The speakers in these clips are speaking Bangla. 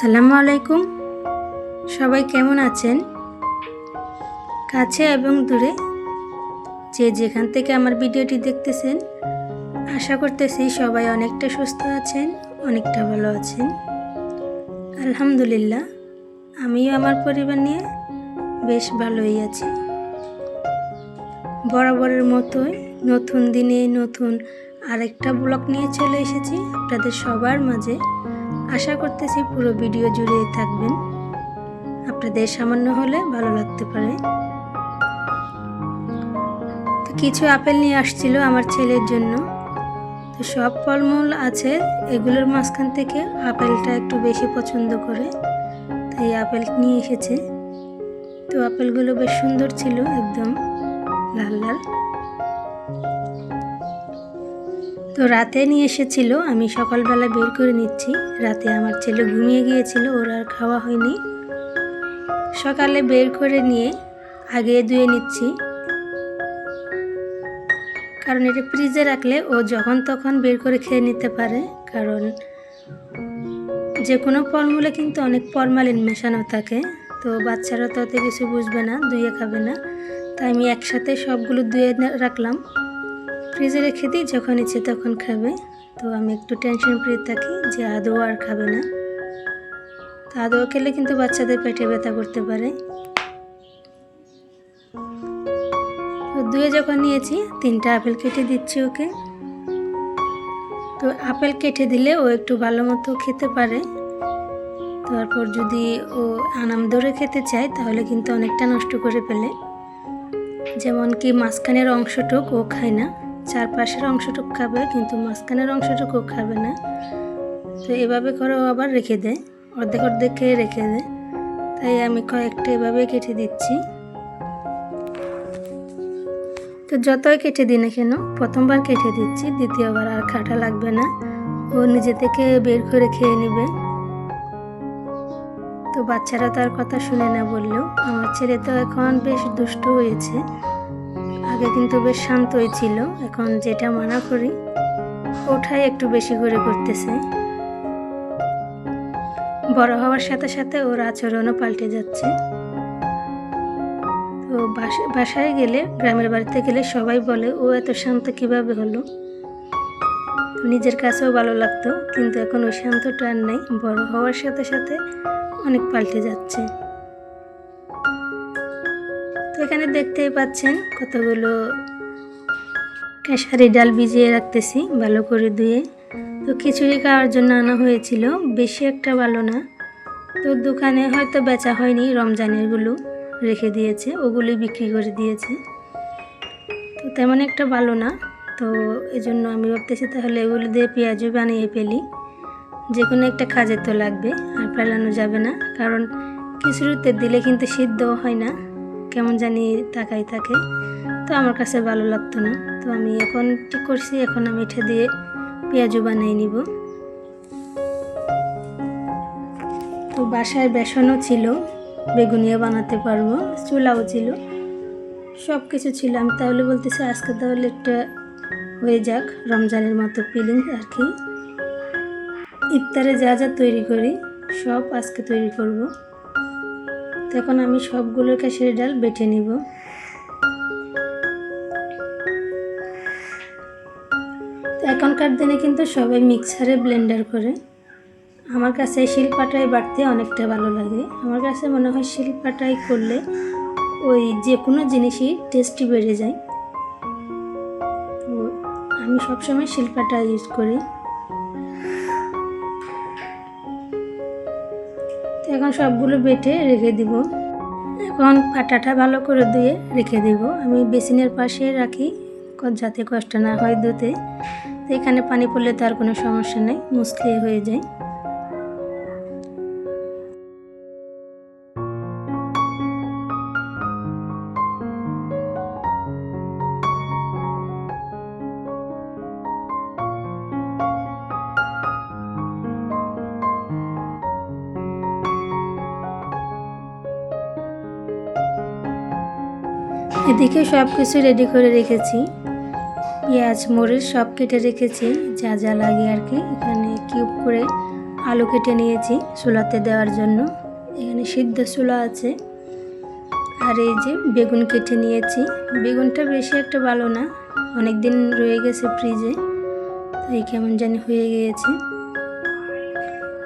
আসসালামু আলাইকুম। সবাই কেমন আছেন? কাছে এবং দূরে যে যেখান থেকে আমার ভিডিওটি দেখতেছেন, আশা করতেছি সবাই অনেকটা সুস্থ আছেন, অনেকটা ভালো আছেন। আলহামদুলিল্লাহ, আমিও আমার পরিবার নিয়ে বেশ ভালোই আছি। বরাবরের মতোই নতুন দিনে নতুন আরেকটা ব্লগ নিয়ে চলে এসেছি। আপনাদের সবার মাঝে আশা করতেছি পুরো ভিডিও জুড়ে থাকবেন। আপনাদের সামান্য হলে ভালো লাগতে পারে। তো কিছু আপেল নিয়ে আসছিল আমার ছেলের জন্য। তো সব ফলমূল আছে, এগুলোর মাঝখান থেকে আপেলটা একটু বেশি পছন্দ করে, তাই আপেল নিয়ে এসেছে। তো আপেলগুলো বেশ সুন্দর ছিল, একদম লাল লাল। তো রাতে নিয়ে এসেছিল, আমি সকালবেলা বের করে নিচ্ছি। রাতে আমার ছেলে ঘুমিয়ে গিয়েছিল, ওর আর খাওয়া হয়নি। সকালে বের করে নিয়ে আগে ধুয়ে নিচ্ছি। কারণ এটা ফ্রিজে রাখলে ও যখন তখন বের করে খেয়ে নিতে পারে। কারণ যে কোনো ফলমূলে কিন্তু অনেক ফরমালিন মেশানো থাকে। তো বাচ্চারা তো অত কিছু বুঝবে না, ধুয়ে খাবে না। তাই আমি একসাথে সবগুলো ধুয়ে রাখলাম। ফ্রিজে রেখে দিই, যখন ইচ্ছে তখন খাবে। তো আমি একটু টেনশন ফ্রি থাকি যে আদৌ আর খাবে না। তো আদৌ খেলে কিন্তু বাচ্চাদের পেটে ব্যথা করতে পারে। দুয়ে যখন নিয়েছি, তিনটা আপেল কেটে দিচ্ছি ওকে। তো আপেল কেটে দিলে ও একটু ভালো মতো খেতে পারে। তারপর যদি ও আনাম ধরে খেতে চায়, তাহলে কিন্তু অনেকটা নষ্ট করে ফেলে। যেমন কি মাঝখানের অংশটুক ও খায় না। চারপাশের অংশটুক খাবে, কিন্তু মাঝখানের অংশটুকু খাবে না। তো এভাবে করে আবার রেখে দেয়, অর্ধেক অর্ধেক খেয়ে রেখে দেয়। তাই আমি কয়েকটা এভাবে কেটে দিচ্ছি। তো যতই কেটে দিই না কেন, প্রথমবার কেটে দিচ্ছি, দ্বিতীয়বার আর খাটা লাগবে না। ও নিজে থেকে বের করে খেয়ে নেবে। তো বাচ্চারা তার কথা শুনে না বললেও, আমার ছেলে তো এখন বেশ দুষ্ট হয়েছে। আগে কিন্তু বেশ শান্তই ছিল। এখন যেটা মানা করি, ওঠাই একটু বেশি করে করতেছে। বড় হওয়ার সাথে সাথে ওর আচরণও পাল্টে যাচ্ছে। তো বাসায় গেলে, গ্রামের বাড়িতে গেলে সবাই বলে, ও এত শান্ত কীভাবে হলো? নিজের কাছেও ভালো লাগতো, কিন্তু এখন ওই শান্তটা আর নেই। বড় হওয়ার সাথে সাথে অনেক পাল্টে যাচ্ছে। এখানে দেখতেই পাচ্ছেন কতগুলো কেশারি ডাল ভিজিয়ে রাখতেছি ভালো করে ধুয়ে। তো খিচুড়ি খাওয়ার জন্য আনা হয়েছিল, বেশি একটা ভালো না। তো দোকানে হয়তো বেচা হয়নি রমজানেরগুলো রেখে দিয়েছে, ওগুলোই বিক্রি করে দিয়েছে। তো তেমন একটা ভালো না। তো এই জন্য আমি ভাবতেছি তাহলে এগুলো দিয়ে পেঁয়াজও বানিয়ে ফেলি। যে কোনো একটা কাজে তো লাগবে, আর ফেলানো যাবে না। কারণ খিচুড়িতে দিলে কিন্তু সিদ্ধও হয় না। কেমন জানি তাকাই থাকে। তো আমার কাছে ভালো লাগতো না। তো আমি এখন ঠিক করছি? এখন আমি এটা দিয়ে পেঁয়াজও বানিয়ে নিব। তো বাসায় বেসনও ছিল বেগুনিয়া বানাতে পারব, চুলাও ছিল। সব কিছু ছিল। আমি তাহলে বলতেছি আজকে তাহলে একটা হয়ে যাক রমজানের মতো ফিলিং আর কি। ইফতারে যা যা তৈরি করি, সব আজকে তৈরি করব। তখন আমি সবগুলো কাশের ডাল বেটে নিব। এখনকার দিনে কিন্তু সবাই মিক্সারে ব্লেন্ডার করে। আমার কাছে শিলপাটাই বাড়তে অনেকটা ভালো লাগে। আমার কাছে মনে হয় শিলপাটাই করলে ওই যে কোনো জিনিসই টেস্টি বেড়ে যায়। তো আমি সবসময় শিলপাটা ইউজ করি। এখন সবগুলো বেটে রেখে দিব। এখন পাটাটা ভালো করে ধুয়ে রেখে দেব। আমি বেসিনের পাশে রাখি যাতে কষ্ট না হয় ধুতে। তো এখানে পানি পড়লে তার কোনো সমস্যা নেই মুসলিয়ে হয়ে যায়। এদিকে সব কিছু রেডি করে রেখেছি। পেঁয়াজ, মরিচ সব কেটে রেখেছি। যা যা লাগে আর কি, এখানে কিউব করে আলু কেটে নিয়েছি চুলাতে দেওয়ার জন্য। এখানে সিদ্ধ চুলা আছে। আর এই যে বেগুন কেটে নিয়েছি। বেগুনটা বেশি একটা ভালো না অনেক দিন রয়ে গেছে ফ্রিজে তাই কেমন জানি হয়ে গিয়েছে।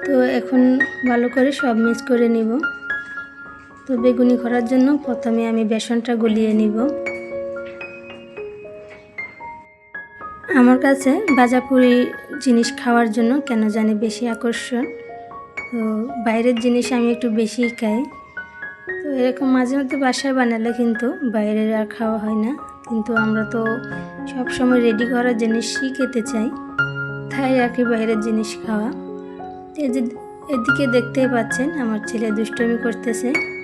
তো এখন ভালো করে সব মিক্স করে নিব। তো বেগুনি করার জন্য প্রথমে আমি বেসনটা গলিয়ে নিব। আমার কাছে বাজাপুরি জিনিস খাওয়ার জন্য কেন জানি বেশি আকর্ষণ। তো বাইরের জিনিস আমি একটু বেশি খাই। তো এরকম মাঝে মধ্যে বাসায় বানালে কিন্তু বাইরের আর খাওয়া হয় না। কিন্তু আমরা তো সব সময় রেডি করা জিনিসই খেতে চাই। তাই আর কি বাইরের জিনিস খাওয়া। এদিকে দেখতেই পাচ্ছেন, আমার ছেলে দুষ্টমি করতেছে।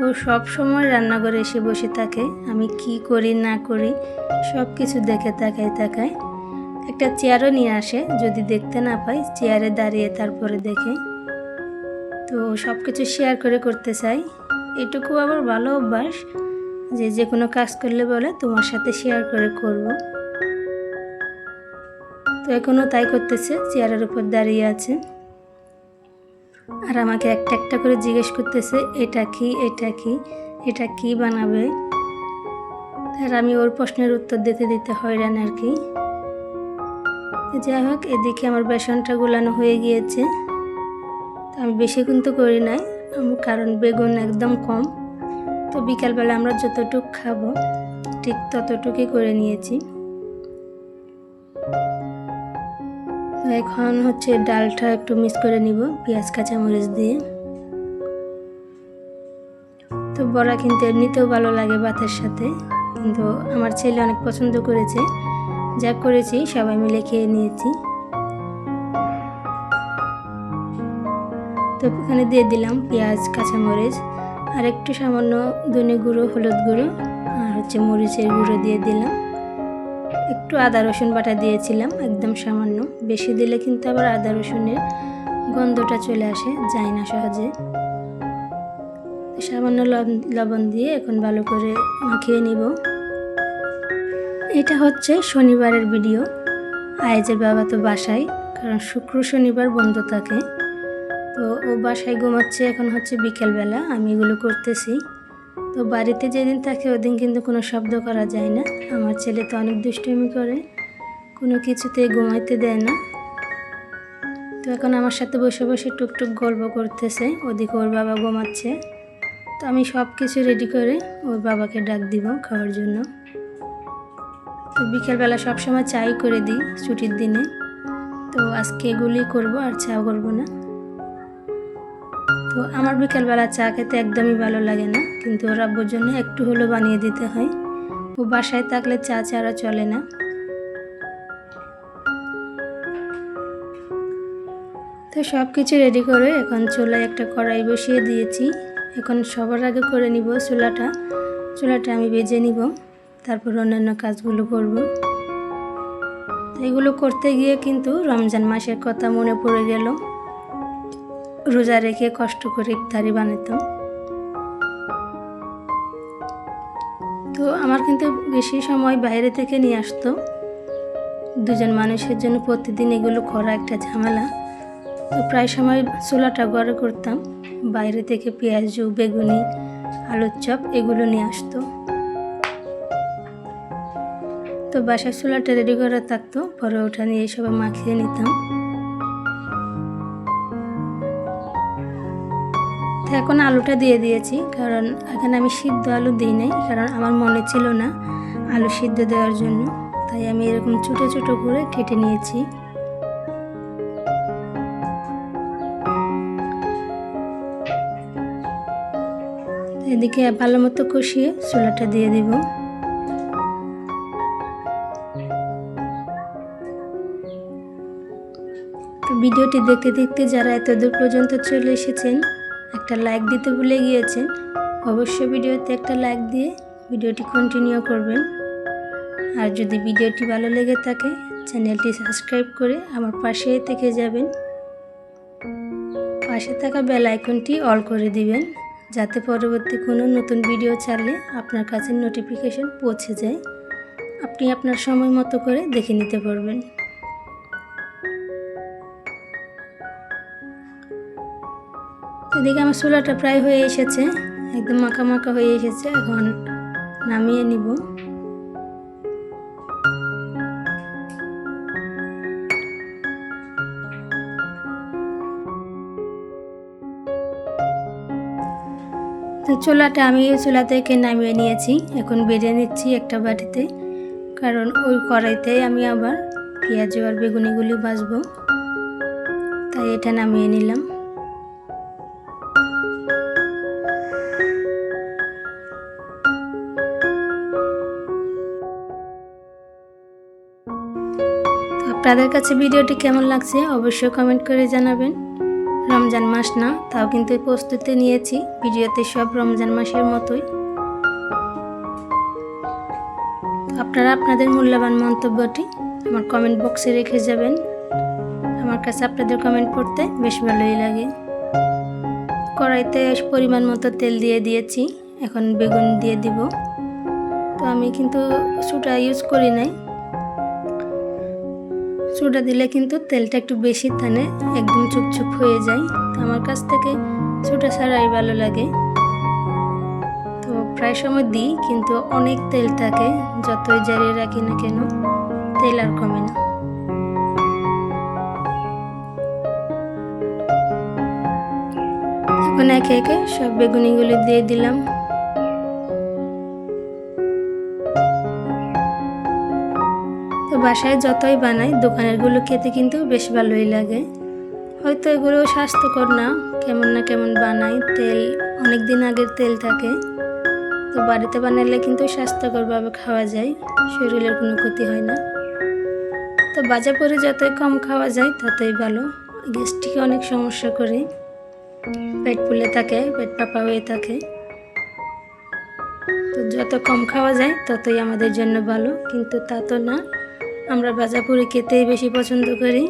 ও সব সময় রান্নাঘরে এসে বসে থাকে। আমি কি করি, না করি, সব কিছু দেখে তাকায় তাকায়। একটা চেয়ারও নিয়ে আসে, যদি দেখতে না পাই চেয়ারে দাঁড়িয়ে তারপরে দেখে। তো সব কিছু শেয়ার করে করতে চাই। এটুকু আবার ভালো অভ্যাস যে যে কোনো কাজ করলে বলে, তোমার সাথে শেয়ার করে করব। তো এখনও তাই করতেছে চেয়ারের উপর দাঁড়িয়ে আছে। আর আমাকে একটা একটা করে জিজ্ঞেস করতেছে, এটা কি? এটা কি? এটা কি বানাবে? আর আমি ওর প্রশ্নের উত্তর দিতে দিতে হয়রান আর কি। যাই হোক, এদিকে আমার বেসনটা গুলানো হয়ে গিয়েছে। তো আমি বেশি কিন্তু করি নাই কারণ বেগুন একদম কম। তো বিকালবেলা আমরা যতটুক খাব, ঠিক ততটুকুই করে নিয়েছি। এখন হচ্ছে ডালটা একটু মিক্স করে নিব, পেঁয়াজ, কাঁচামরিচ দিয়ে। তো বড়া কিন্তু এমনিতেও ভালো লাগে ভাতের সাথে, কিন্তু আমার ছেলে অনেক পছন্দ করেছে। যা করেছি সবাই মিলে খেয়ে নিয়েছি। তো এখানে দিয়ে দিলাম পেঁয়াজ, কাঁচামরিচ, আর একটু সামান্য ধনে গুঁড়ো, হলুদ গুঁড়ো, আর হচ্ছে মরিচের গুঁড়ো দিয়ে দিলাম। একটু আদা রসুন বাটা দিয়েছিলাম, একদম সামান্য। বেশি দিলে কিন্তু আবার আদা রসুনের গন্ধটা চলে আসে, যায় না সহজে। সামান্য লবণ দিয়ে এখন ভালো করে মাখিয়ে নিব। এটা হচ্ছে শনিবারের ভিডিও। আয়েজের বাবা তো বাসায়, কারণ শুক্র শনিবার বন্ধ থাকে। তো ও বাসায় ঘুমাচ্ছে এখন হচ্ছে বিকেলবেলা, আমি এগুলো করতেছি। তো বাড়িতে যেদিন থাকে ওদিন কিন্তু কোনো শব্দ করা যায় না। আমার ছেলে তো অনেক দুষ্টমি করে, কোনো কিছুতে ঘুমাইতে দেয় না। তো এখন আমার সাথে বসে বসে টুকটুক গল্প করতেছে, ওদিকে ওর বাবা ঘুমাচ্ছে। তো আমি সব কিছু রেডি করে ওর বাবাকে ডাক দিব খাওয়ার জন্য। তো বিকেলবেলা সবসময় চাই করে দিই ছুটির দিনে। তো আজকে এগুলি করব, আর চা করব না। তো আমার বিকেলবেলা চা খেতে একদমই ভালো লাগে না, কিন্তু ওর আব্বুর জন্য একটু হলেও বানিয়ে দিতে হয়। ও বাসায় থাকলে চা ছাড়া চলে না। তো সব কিছু রেডি করে এখন চুলায় একটা কড়াই বসিয়ে দিয়েছি। এখন সবার আগে করে নিব চুলাটা। চুলাটা আমি বেজে নিব, তারপর অন্যান্য কাজগুলো করব। এগুলো করতে গিয়ে কিন্তু রমজান মাসের কথা মনে পড়ে গেল। রোজা রেখে কষ্ট করে ইফতারি বানাতাম তো আমার কিন্তু বেশি সময় বাইরে থেকে নিয়ে আসতো। দুজন মানুষের জন্য প্রতিদিন এগুলো করা একটা ঝামেলা। তো প্রায় সময় চুলাটা গড়ে করতাম। বাইরে থেকে পেঁয়াজু, বেগুনি, আলুর চপ এগুলো নিয়ে আসতো। তো বাসার চুলাটা রেডি করা থাকতো। পরে ওটা নিয়ে সবাই মাখিয়ে নিতাম। তো এখন আলুটা দিয়ে দিয়েছি, কারণ এখানে আমি সিদ্ধ আলু দিই নাই, কারণ আমার মনে ছিল না আলু সিদ্ধ দেওয়ার জন্য। তাই আমি এরকম ছোটো ছোটো করে কেটে নিয়েছি। এদিকে ভালো মতো কষিয়ে চুলাটা দিয়ে দিব। ভিডিওটি দেখতে দেখতে যারা এত দূর পর্যন্ত চলে এসেছেন একটা লাইক দিতে ভুলে গিয়েছেন অবশ্যই ভিডিওতে একটা লাইক দিয়ে ভিডিওটি কন্টিনিউ করবেন। আর যদি ভিডিওটি ভালো লেগে থাকে, চ্যানেলটি সাবস্ক্রাইব করে আমার পাশে থেকে যাবেন। পাশে থাকা বেল আইকনটি অল করে দিবেন, যাতে পরবর্তী কোনো নতুন ভিডিও ছাড়লে আপনার কাছে নোটিফিকেশন পৌঁছে যায়। আপনি আপনার সময় মতো করে দেখে নিতে পারবেন। এদিকে আমার চুলাটা প্রায় হয়ে এসেছে, একদম মাখা মাখা হয়ে এসেছে, এখন নামিয়ে নিব। তো চুলাটা আমি চুলা থেকে নামিয়ে নিয়েছি, এখন বেড়ে নিচ্ছি একটা বাটিতে, কারণ ওই কড়াইতেই আমি আবার পেঁয়াজ আর বেগুনিগুলি ভাজবো। তাই এটা নামিয়ে নিলাম। আপনাদের কাছে ভিডিওটি কেমন লাগছে অবশ্যই কমেন্ট করে জানাবেন। রমজান মাস না, তাও কিন্তু প্রস্তুতি নিয়েছি, ভিডিওতে সব রমজান মাসের মতোই। আপনারা আপনাদের মূল্যবান মন্তব্যটি আমার কমেন্ট বক্সে রেখে যাবেন। আমার কাছে আপনাদের কমেন্ট পড়তে বেশ ভালোই লাগে। কড়াইতে পরিমাণ মতো তেল দিয়ে দিয়েছি, এখন বেগুন দিয়ে দিব। তো আমি কিন্তু সুটা ইউজ করি নাই। সুটা দিলে কিন্তু তেলটা একটু বেশি টানে, একদম চুপচুপ হয়ে যায়। তো আমার কাছ থেকে সুটা ছাড়াই ভালো লাগে। তো প্রায় সময় দিই, কিন্তু অনেক তেল থাকে, যতই জারিয়ে রাখি না কেন, তেল আর কমে না। এখন একে একে সব বেগুনিগুলি দিয়ে দিলাম। বাসায় যতই বানাই, দোকানেরগুলো খেতে কিন্তু বেশ ভালোই লাগে। হয়তো এগুলো স্বাস্থ্যকর না, কেমন না কেমন বানাই, তেল অনেক দিন আগের তেল থাকে। তো বাড়িতে বানালে কিন্তু স্বাস্থ্যকরভাবে খাওয়া যায়, শরীরের কোনো ক্ষতি হয় না। তো বাজা করে যতই কম খাওয়া যায়, ততই ভালো। গ্যাস্ট্রিকে অনেক সমস্যা করে। পেট ফুলে থাকে, পেট পাপা হয়ে থাকে। তো যত কম খাওয়া যায়, ততই আমাদের জন্য ভালো, কিন্তু তা তো না। আমরা ভাজা পুরি খেতেই বেশি পছন্দ করি।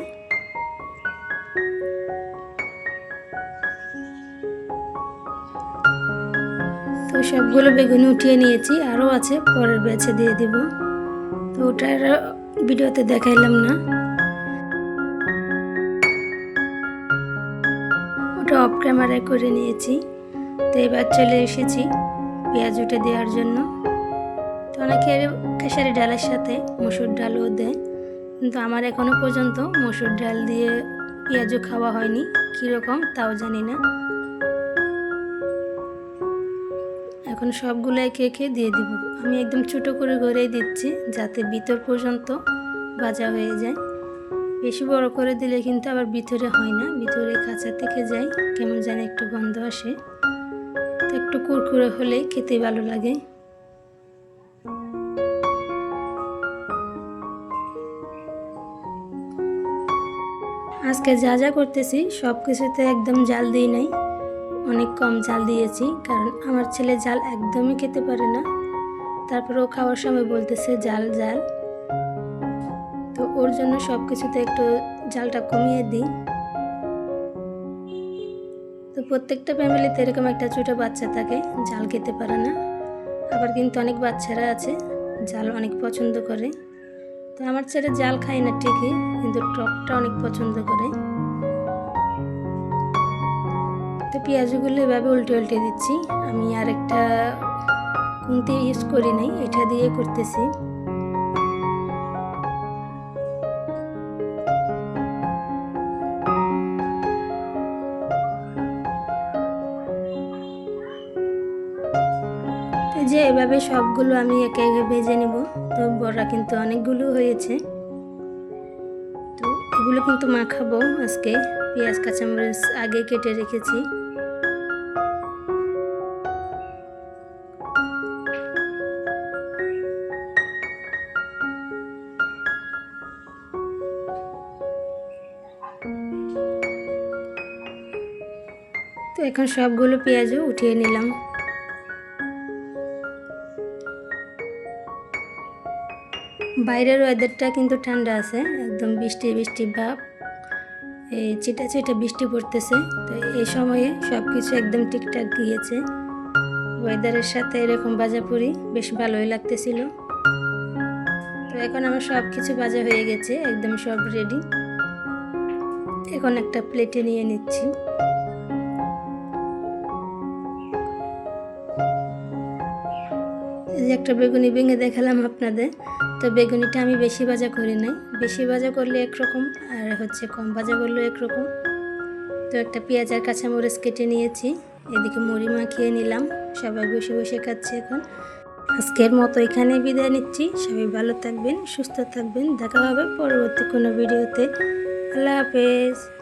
তো সবগুলো বেগুন উঠিয়ে নিয়েছি, আরও আছে, পরের বেছে দিয়ে দিব। তো ওটার ভিডিওতে দেখাইলাম না। ওটা অফ ক্যামেরায় করে নিয়েছি। তো এবার চলে এসেছি পেঁয়াজ উঠে দেওয়ার জন্য। তো অনেকের খেসারি ডালের সাথে মসুর ডালও দেয়। কিন্তু আমার এখনও পর্যন্ত মসুর ডাল দিয়ে পেঁয়াজও খাওয়া হয়নি। কীরকম তাও জানি না। এখন সবগুলো একে একে দিয়ে দিব? আমি একদম ছোটো করে ঘরেই দিচ্ছি যাতে ভিতর পর্যন্ত ভাজা হয়ে যায়। বেশি বড় করে দিলে কিন্তু আবার ভিতরে হয় না। ভিতরে কাঁচা থেকে যায়, কেমন জানি একটু গন্ধ আসে। তো একটু কুরকুরে হলে খেতে ভালো লাগে। আজকে যা যা করতেছি, সব কিছুতে একদম জাল দিই নাই। অনেক কম জাল দিয়েছি, কারণ আমার ছেলে জাল একদমই খেতে পারে না। তারপর ও খাওয়ার সময় বলতেছে, জাল জাল। তো ওর জন্য সব কিছুতে একটু জালটা কমিয়ে দিই। তো প্রত্যেকটা ফ্যামিলিতে এরকম একটা ছোটো বাচ্চা থাকে, জাল খেতে পারে না। আবার কিন্তু অনেক বাচ্চারা আছে, জাল অনেক পছন্দ করে। আমার ছেলে জাল খায় না ঠিকই, কিন্তু টকটা অনেক পছন্দ করে। তো পেঁয়াজগুলো এভাবে উল্টে উল্টে দিচ্ছি। আমি আর একটা কুন্তি ইউজ করি নাই, এটা দিয়ে করতেছি। যে এভাবে সবগুলো আমি একে একে ভেজে নেব, তো বড়া কিন্তু অনেকগুলো হয়েছে। তো এগুলো কিন্তু মাখাবো আজকে। পেঁয়াজ, কাঁচামরিচ আগে কেটে রেখেছি। তো এখন সবগুলো পেঁয়াজও উঠিয়ে নিলাম। বাইরের ওয়েদারটা কিন্তু ঠান্ডা আছে, একদম বৃষ্টি বৃষ্টি ভাব। এই চিটা চিটা বৃষ্টি পড়তেছে, তো এই সময়ে সব কিছু একদম ঠিকঠাক গিয়েছে। ওয়েদারের সাথে এরকম বাজা পুরি বেশ ভালোই লাগতেছিল। তো এখন আমার সব কিছু বাজা হয়ে গেছে, একদম সব রেডি এখন একটা প্লেটে নিয়ে নিচ্ছি। একটা বেগুনি ভেঙে দেখালাম আপনাদের। তো বেগুনিটা আমি বেশি ভাজা করি নাই। বেশি ভাজা করলে একরকম, আর হচ্ছে কম ভাজা করলেও একরকম। তো একটা পেঁয়াজ আর কাঁচামরিচ কেটে নিয়েছি। এদিকে মুড়ি মাখিয়ে নিলাম। সবাই বসে বসে খাচ্ছে এখন। আজকের মতো এখানে বিদায় নিচ্ছি। সবাই ভালো থাকবেন, সুস্থ থাকবেন। দেখা হবে পরবর্তী কোনো ভিডিওতে। আল্লাহ হাফেজ।